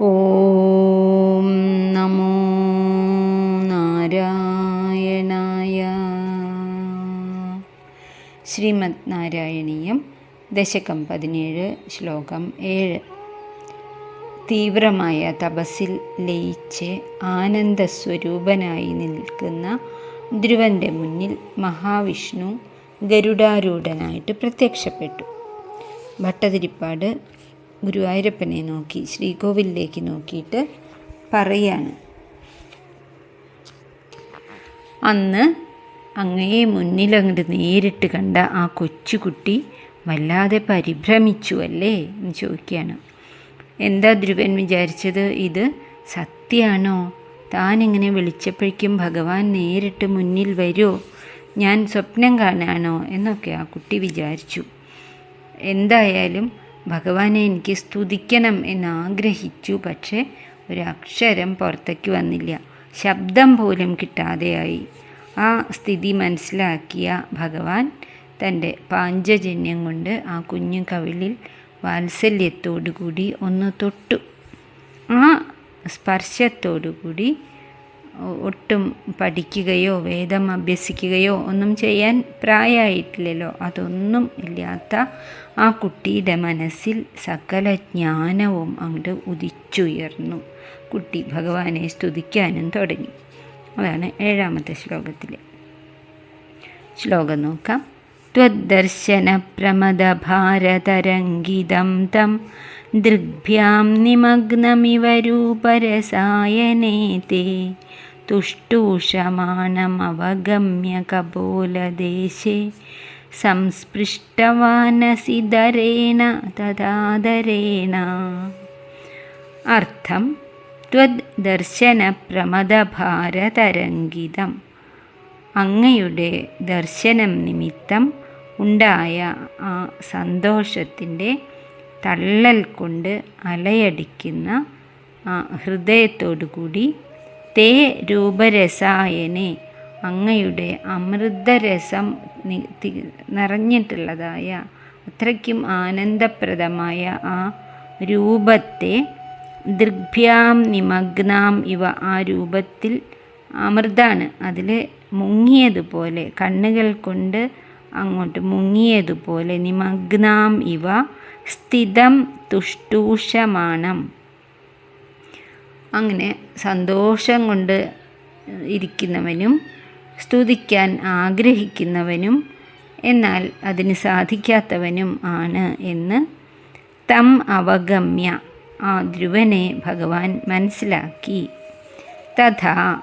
ഓം നമോ നാരായണായ. ശ്രീമദ് നാരായണീയം ദശകം പതിനേഴ് ശ്ലോകം ഏഴ്. തീവ്രമായ തപസ്സിൽ ലയിച്ച് ആനന്ദസ്വരൂപനായി നിൽക്കുന്ന ധ്രുവന്റെ മുന്നിൽ മഹാവിഷ്ണു ഗരുഡാരൂഢനായിട്ട് പ്രത്യക്ഷപ്പെട്ടു. ഭട്ടതിരിപ്പാട് ഗുരുവായൂരപ്പനെ നോക്കി ശ്രീകോവിലേക്ക് നോക്കിയിട്ട് പറയാണ് അന്ന് അങ്ങയെ മുന്നിലങ്ങോട്ട് നേരിട്ട് കണ്ട ആ കൊച്ചുകുട്ടി വല്ലാതെ പരിഭ്രമിച്ചു അല്ലേ എന്ന് ചോദിക്കുകയാണ്. എന്താ ധ്രുവൻ വിചാരിച്ചത്? ഇത് സത്യമാണോ താൻ ഇങ്ങനെ വിളിച്ചപ്പോഴേക്കും ഭഗവാൻ നേരിട്ട് മുന്നിൽ വരുമോ ഞാൻ സ്വപ്നം കാണാനോ? എന്നൊക്കെ ആ കുട്ടി വിചാരിച്ചു. എന്തായാലും ഭഗവാനെ എനിക്ക് സ്തുതിക്കണം എന്നാഗ്രഹിച്ചു പക്ഷേ ഒരക്ഷരം പുറത്തേക്ക് വന്നില്ല. ശബ്ദം പോലും കിട്ടാതെയായി. ആ സ്ഥിതി മനസ്സിലാക്കിയ ഭഗവാൻ തന്റെ പാഞ്ചജന്യം കൊണ്ട് ആ കുഞ്ഞു കവിളിൽ വാത്സല്യത്തോടുകൂടി ഒന്ന് തൊട്ടു. ആ സ്പർശത്തോടുകൂടി ഒട്ടും പഠിക്കുകയോ വേദം അഭ്യസിക്കുകയോ ഒന്നും ചെയ്യാൻ പ്രായമായിട്ടില്ലല്ലോ അതൊന്നും ഇല്ലാത്ത ആ കുട്ടിയുടെ മനസ്സിൽ സകല ജ്ഞാനവും അങ്ങോട്ട് ഉദിച്ചുയർന്നു കുട്ടി ഭഗവാനെ സ്തുതിക്കാനും തുടങ്ങി അതാണ് ഏഴാമത്തെ ശ്ലോകത്തിൽ ശ്ലോകം നോക്കാം त्वद्दर्शनप्रमदभारतरङ्गितं तं दृग्भ्यां निमग्नमिव रूपरसायने ते तुष्टूषमाणमवगम्य कपोलदेशे സംസ്പൃഷ്ടവാനസി ദരേണ തഥാദരേണ അർത്ഥം ത്വദ് ദർശനപ്രമദഭാരതരംഗിതം അങ്ങയുടെ ദർശനം നിമിത്തം ഉണ്ടായ ആ സന്തോഷത്തിൻ്റെ തള്ളൽ കൊണ്ട് അലയടിക്കുന്ന ആ ഹൃദയത്തോടുകൂടി തേ രൂപരസായനെ അങ്ങയുടെ അമൃതരസം നിറഞ്ഞിട്ടുള്ളതായ അത്രയ്ക്കും ആനന്ദപ്രദമായ ആ രൂപത്തെ ദൃഗ്ഭ്യാം നിമഗ്നാം ഇവ ആ രൂപത്തിൽ അമൃതാണ്. അതിൽ മുങ്ങിയതുപോലെ കണ്ണുകൾ കൊണ്ട് അങ്ങോട്ട് മുങ്ങിയതുപോലെ നിമഗ്നാം ഇവ സ്ഥിതം തുഷ്ടൂഷമാണം. അങ്ങനെ സന്തോഷം കൊണ്ട് ഇരിക്കുന്നവനും സ്തുതിക്കാൻ ആഗ്രഹിക്കുന്നവനും എന്നാൽ അതിന് സാധിക്കാത്തവനും ആണ് എന്ന് തം അവഗമ്യ ആ ധ്രുവനെ ഭഗവാൻ മനസ്സിലാക്കി. തഥാ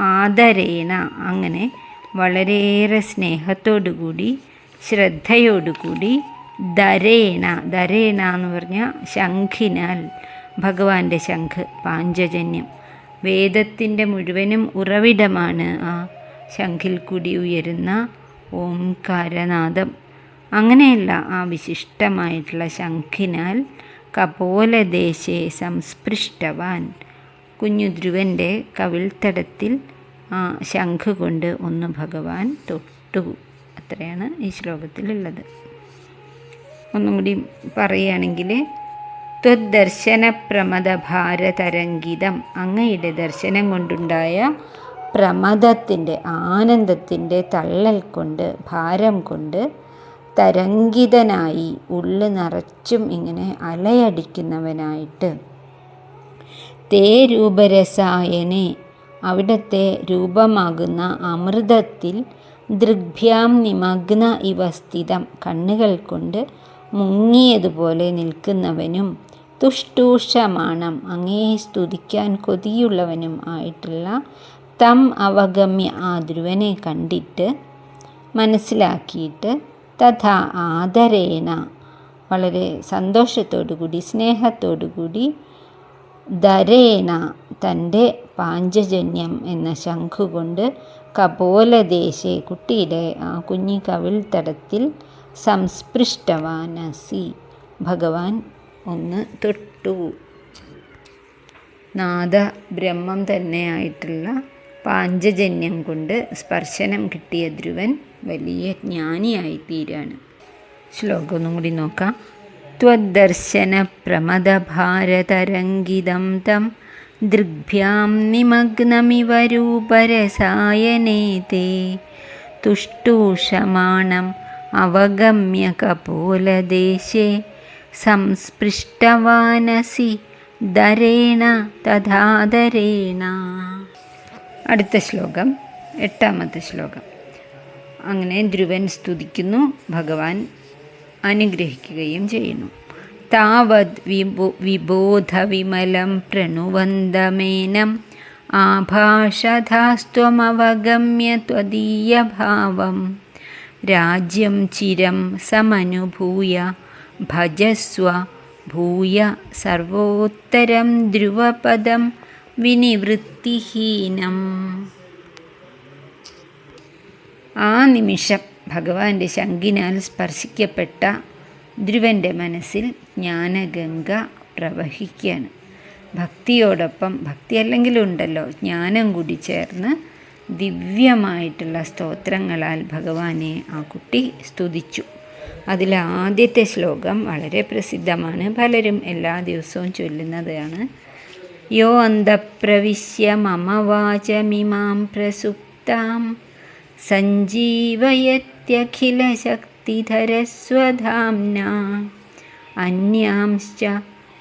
ആദരേണ അങ്ങനെ വളരെയേറെ സ്നേഹത്തോടുകൂടി ശ്രദ്ധയോടുകൂടി ധരേണ ധരേണ എന്ന് പറഞ്ഞാൽ ശംഖിനാൽ ഭഗവാന്റെ ശംഖ് പാഞ്ചജന്യം. വേദത്തിന്റെ മുഴുവനും ഉറവിടമാണ് ആ ശംഖിൽ കൂടി ഉയരുന്ന ഓംകാരനാദം. അങ്ങനെയുള്ള ആ വിശിഷ്ടമായിട്ടുള്ള ശംഖിനാൽ കപോലദേശേ സംസ്പൃഷ്ടവാൻ. കുഞ്ഞു ധ്രുവന്റെ കവിൾത്തടത്തിൽ ആ ശംഖ് കൊണ്ട് ഒന്ന് ഭഗവാൻ തൊട്ടു. അത്രയാണ് ഈ ശ്ലോകത്തിലുള്ളത്. ഒന്നും കൂടി പറയുകയാണെങ്കിൽ ത്വദ്ദർശനപ്രമദ ഭാരതരംഗിതം അങ്ങയുടെ ദർശനം കൊണ്ടുണ്ടായ പ്രമദത്തിന്റെ ആനന്ദത്തിന്റെ തള്ളൽ കൊണ്ട് ഭാരം കൊണ്ട് തരംഗിതനായി ഉള്ളു നിറച്ചും ഇങ്ങനെ അലയടിക്കുന്നവനായിട്ട്. തേ രൂപരസായനെ അവിടത്തെ രൂപമാകുന്ന അമൃതത്തിൽ ദൃഗ്ഭ്യാം നിമഗ്ന ഇവ സ്ഥിതം. കണ്ണുകൾ കൊണ്ട് മുങ്ങിയതുപോലെ നിൽക്കുന്നവനും തുഷ്ടൂഷമാണം അങ്ങേ സ്തുതിക്കാൻ കൊതിയുള്ളവനും ആയിട്ടുള്ള തം അവഗമ്യ ആ ധ്രുവനെ കണ്ടിട്ട് മനസ്സിലാക്കിയിട്ട് തഥാ ആദരേണ. വളരെ സന്തോഷത്തോടുകൂടി സ്നേഹത്തോടുകൂടി ധരേണ തന്റെ പാഞ്ചജന്യം എന്ന ശംഖുകൊണ്ട് കപോലദേശെ കുട്ടിയുടെ ആ കുഞ്ഞി കവിൾ തടത്തിൽ സംസ്പൃഷ്ടവാനസി. ഭഗവാൻ ഒന്ന് തൊട്ടു. നാദ ബ്രഹ്മം തന്നെയായിട്ടുള്ള പാഞ്ചജന്യം കൊണ്ട് സ്പർശനം കിട്ടിയ ധ്രുവൻ വലിയ ജ്ഞാനിയായിത്തീരാണ്. ശ്ലോകം ഒന്നും കൂടി നോക്കാം. ത്വദർശന പ്രമദ ഭാരതരംഗിതം തം ദൃഗ്ഭ്യാം നിമഗ്നമിവ രൂപരസായനേ തേ. തുഷ്ടൂഷമാണം അവഗമ്യ കപോലദേശേ സംസ്പൃഷ്ടവാനസി ദരേണ തഥാധരേണ. അടുത്ത ശ്ലോകം എട്ടാമത്തെ ശ്ലോകം. അങ്ങനെ ധ്രുവൻ സ്തുതിക്കുന്നു ഭഗവാൻ അനുഗ്രഹിക്കുകയും ചെയ്യുന്നു. താവത് വിബോ വിബോധവിമലം പ്രണുവന്തമേനം ആഭാഷധാസ്ത്വമവഗമ്യ ത്വദീയഭാവം. രാജ്യം ചിരം സമനുഭൂയ ഭജസ്വ ഭൂയ സർവോത്തരം ധ്രുവപദം വിനിവൃത്തിഹീനം. ആ നിമിഷം ഭഗവാന്റെ ശങ്കിനാൽ സ്പർശിക്കപ്പെട്ട ധ്രുവന്റെ മനസ്സിൽ ജ്ഞാനഗംഗ പ്രവഹിക്കുകയാണ്. ഭക്തിയോടൊപ്പം ഭക്തി അല്ലെങ്കിലും ഉണ്ടല്ലോ ജ്ഞാനം കൂടി ചേർന്ന് ദിവ്യമായിട്ടുള്ള സ്തോത്രങ്ങളാൽ ഭഗവാനെ ആ കുട്ടി സ്തുതിച്ചു. അതിൽ ആദ്യത്തെ ശ്ലോകം വളരെ പ്രസിദ്ധമാണ്. പലരും എല്ലാ ദിവസവും ചൊല്ലുന്നതാണ്. യോ അന്തപ്രവിശ്യ മമ വാചമിമാം പ്രസുപ്താം. സഞ്ജീവയത്യഖിലശക്തിധരസ്വധാംന. അന്യാംശ്ച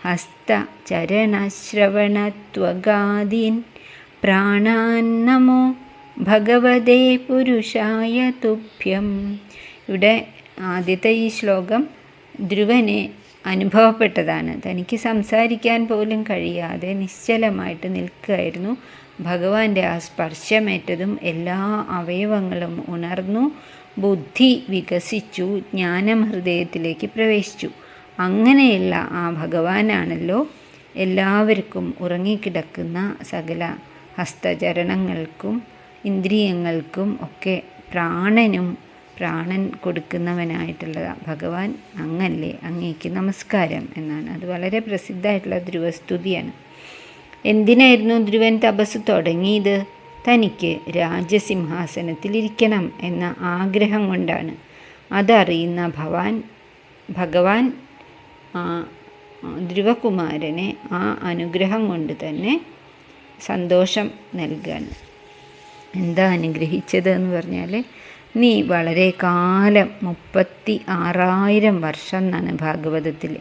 ഹസ്തചരണശ്രവണത്വഗാദീൻ. പ്രാണാന്നമോ ഭഗവതേ പുരുഷായ തുഭ്യം. ഇവിടെ ആദ്യത്തെ ഈ ശ്ലോകം ധ്രുവനെ അനുഭവപ്പെട്ടതാണ്. തനിക്ക് സംസാരിക്കാൻ പോലും കഴിയാതെ നിശ്ചലമായിട്ട് നിൽക്കുകയായിരുന്നു. ഭഗവാന്റെ ആ സ്പർശമേറ്റതും എല്ലാ അവയവങ്ങളും ഉണർന്നു ബുദ്ധി വികസിച്ചു ജ്ഞാനം ഹൃദയത്തിലേക്ക് പ്രവേശിച്ചു. അങ്ങനെയുള്ള ആ ഭഗവാനാണല്ലോ എല്ലാവർക്കും ഉറങ്ങിക്കിടക്കുന്ന സകല ഹസ്തചരണങ്ങൾക്കും ഇന്ദ്രിയങ്ങൾക്കും ഒക്കെ പ്രാണനും പ്രാണൻ കൊടുക്കുന്നവനായിട്ടുള്ള ഭഗവാൻ അങ്ങല്ലേ അങ്ങേക്ക് നമസ്കാരം എന്നാണ്. അത് വളരെ പ്രസിദ്ധമായിട്ടുള്ള ധ്രുവസ്തുതിയാണ്. എന്തിനായിരുന്നു ധ്രുവൻ തപസ് തുടങ്ങിയത്? തനിക്ക് രാജസിംഹാസനത്തിലിരിക്കണം എന്ന ആഗ്രഹം കൊണ്ടാണ്. അതറിയുന്ന ഭവാൻ ഭഗവാൻ ധ്രുവകുമാരനെ ആ അനുഗ്രഹം കൊണ്ട് തന്നെ സന്തോഷം നൽകാണ് എന്താ അനുഗ്രഹിച്ചത് എന്ന് പറഞ്ഞാൽ നീ വളരെ കാലം മുപ്പത്തി ആറായിരം വർഷം എന്നാണ് ഭാഗവതത്തിൽ.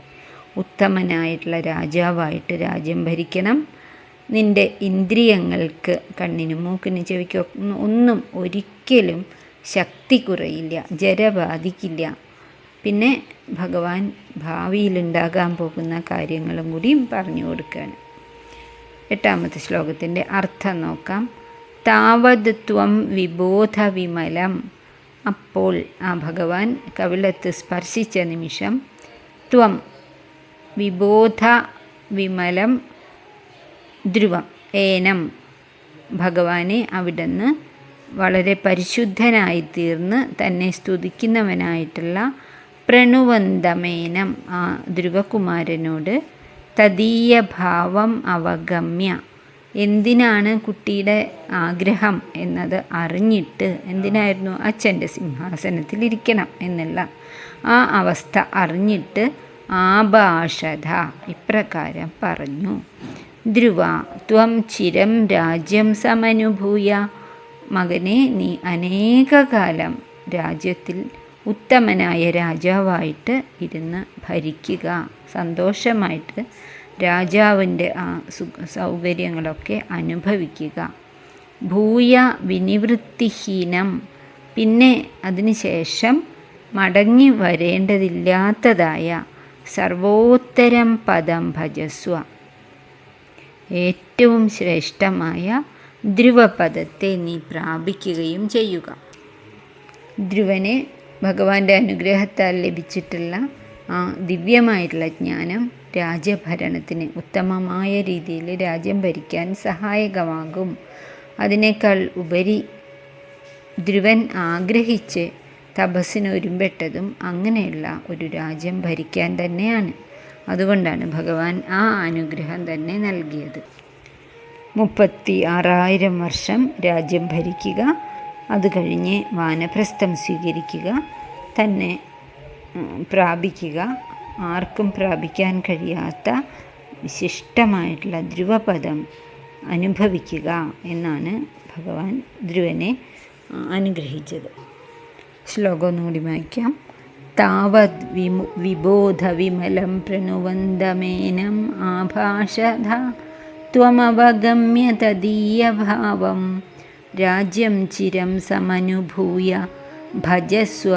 ഉത്തമനായിട്ടുള്ള രാജാവായിട്ട് രാജ്യം ഭരിക്കണം. നിന്റെ ഇന്ദ്രിയങ്ങൾക്ക് കണ്ണിനും മൂക്കിനും ചെവിക്കും ഒന്നും ഒരിക്കലും ശക്തി കുറയില്ല ജര ബാധിക്കില്ല. പിന്നെ ഭഗവാൻ ഭാവിയിലുണ്ടാകാൻ പോകുന്ന കാര്യങ്ങളും കൂടിയും പറഞ്ഞു കൊടുക്കുകയാണ് എട്ടാമത്തെ ശ്ലോകത്തിന്റെ അർത്ഥം നോക്കാം. താവത് ത്വം വിബോധ വിമലം. അപ്പോൾ ആ ഭഗവാൻ കവിളത്ത് സ്പർശിച്ച നിമിഷം ത്വം വിബോധ വിമലം ധ്രുവം ഏനം ഭഗവാനെ അവിടുന്ന് വളരെ പരിശുദ്ധനായി തീർന്ന് തന്നെ സ്തുതിക്കുന്നവനായിട്ടുള്ള പ്രണുവന്തമേനം ആ ധ്രുവകുമാരനോട് തദീയ ഭാവം അവഗമ്യ. എന്തിനാണ് കുട്ടിയുടെ ആഗ്രഹം എന്നത് അറിഞ്ഞിട്ട് എന്തിനായിരുന്നു അച്ഛന്റെ സിംഹാസനത്തിലിരിക്കണം എന്നുള്ള ആ അവസ്ഥ അറിഞ്ഞിട്ട് ആഭാഷത ഇപ്രകാരം പറഞ്ഞു. ധ്രുവ ത്വം ചിരം രാജ്യം സമനുഭൂയ. മകനെ നീ അനേകകാലം രാജ്യത്തിൽ ഉത്തമനായ രാജാവായിട്ട് ഇരുന്ന് ഭരിക്കുക. സന്തോഷമായിട്ട് രാജാവിന്റെ ആ സൗകര്യങ്ങളൊക്കെ അനുഭവിക്കുക. ഭൂയ വിനിവൃത്തിഹീനം. പിന്നെ അതിനുശേഷം മടങ്ങി വരേണ്ടതില്ലാത്തതായ സർവോത്തരം പദം ഭജസ്വ. ഏറ്റവും ശ്രേഷ്ഠമായ ധ്രുവപദത്തെ നീ പ്രാപിക്കുകയും ചെയ്യുക. ധ്രുവനെ ഭഗവാന്റെ അനുഗ്രഹത്താൽ ലഭിച്ചിട്ടുള്ള ആ ദിവ്യമായിട്ടുള്ള ജ്ഞാനം രാജ്യഭരണത്തിന് ഉത്തമമായ രീതിയിൽ രാജ്യം ഭരിക്കാൻ സഹായകമാകും. അതിനേക്കാൾ ഉപരി ധ്രുവൻ ആഗ്രഹിച്ച് തപസ്സിന് ഒരുമ്പെട്ടതും അങ്ങനെയുള്ള ഒരു രാജ്യം ഭരിക്കാൻ തന്നെയാണ്. അതുകൊണ്ടാണ് ഭഗവാൻ ആ അനുഗ്രഹം തന്നെ നൽകിയത്. മുപ്പത്തി ആറായിരം വർഷം രാജ്യം ഭരിക്കുക അത് കഴിഞ്ഞ് വാനപ്രസ്ഥം സ്വീകരിക്കുക തന്നെ പ്രാപിക്കുക ആർക്കും പ്രാപിക്കാൻ കഴിയാത്ത വിശിഷ്ടമായിട്ടുള്ള ധ്രുവപദം അനുഭവിക്കുക എന്നാണ് ഭഗവാൻ ധ്രുവനെ അനുഗ്രഹിച്ചത്. ശ്ലോകം ഒന്നുകൂടി വായിക്കാം. താവത് വിമു വിബോധവിമലം പ്രണുവന്തമേനം ആഭാഷധ ത്വമവഗമ്യ തദീയഭാവം രാജ്യം ചിരം സമനുഭൂയ ഭജസ്വ